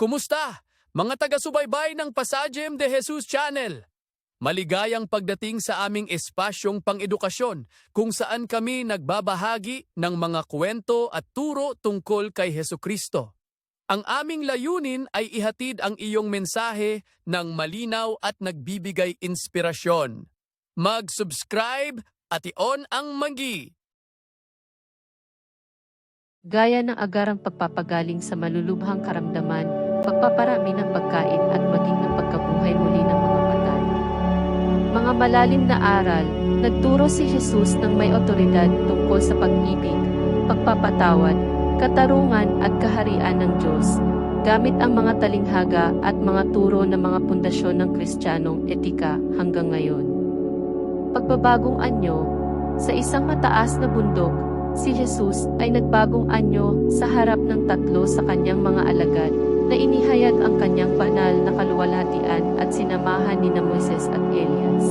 Kumusta? Mga taga-subaybay ng Pasajem de Jesus Channel. Maligayang pagdating sa aming espasyong pang-edukasyon kung saan kami nagbabahagi ng mga kwento at turo tungkol kay Heso Kristo. Ang aming layunin ay ihatid ang iyong mensahe ng malinaw at nagbibigay inspirasyon. Mag-subscribe at i-on ang magi. Gaya ng agarang pagpapagaling sa malulubhang karamdaman, pagpaparami ng pagkain at maging ng pagkabuhay muli ng mga patay. Mga malalim na aral, nagturo si Jesus ng may otoridad tungkol sa pag-ibig, pagpapatawad, katarungan at kaharian ng Diyos, gamit ang mga talinghaga at mga turo ng mga pundasyon ng kristyanong etika hanggang ngayon. Pagbabagong anyo, sa isang mataas na bundok, si Jesus ay nagbagong anyo sa harap ng tatlo sa kanyang mga alagad na inihayag ang kanyang banal na kaluwalhatian at sinamahan ni na Moises at Elias.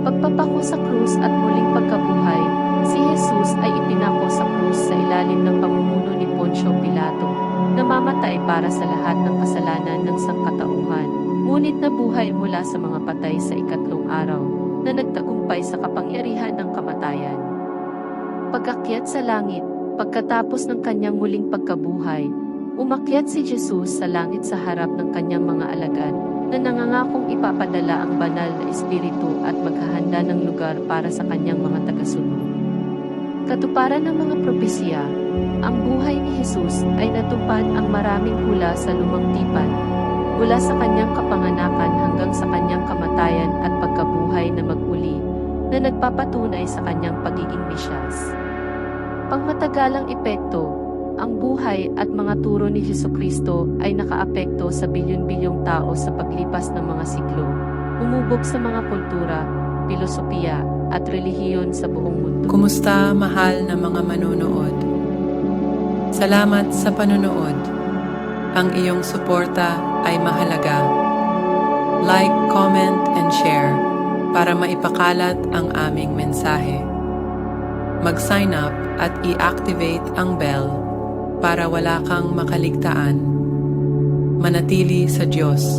Pagpapako sa krus at muling pagkabuhay, si Jesus ay ipinako sa krus sa ilalim ng pamumuno ni Poncio Pilato, namamatay para sa lahat ng kasalanan ng sangkatauhan, ngunit nabuhay mula sa mga patay sa ikatlong araw, na nagtagumpay sa kapangyarihan ng kamatayan. Pagakyat sa langit, pagkatapos ng kanyang muling pagkabuhay, umakyat si Jesus sa langit sa harap ng kanyang mga alagad, na nangangakong ipapadala ang banal na espiritu at maghahanda ng lugar para sa kanyang mga tagasunod. Katuparan ng mga propesya, ang buhay ni Jesus ay natupad ang maraming hula sa lumang tipan, mula sa kanyang kapanganakan hanggang sa kanyang kamatayan at pagkabuhay na maguli, na nagpapatunay sa kanyang pagiging misyas. Pangmatagalang epekto, ang buhay at mga turo ni Heso Kristo ay nakaapekto sa bilyon-bilyong tao sa paglipas ng mga siglo, umubog sa mga kultura, filosofiya, at relihiyon sa buong mundo. Kumusta mahal na mga manunood? Salamat sa panunood. Ang iyong suporta ay mahalaga. Like, comment, and share para maipakalat ang aming mensahe. Mag-sign up at i-activate ang bell para wala kang makaligtaan. Manatili sa Diyos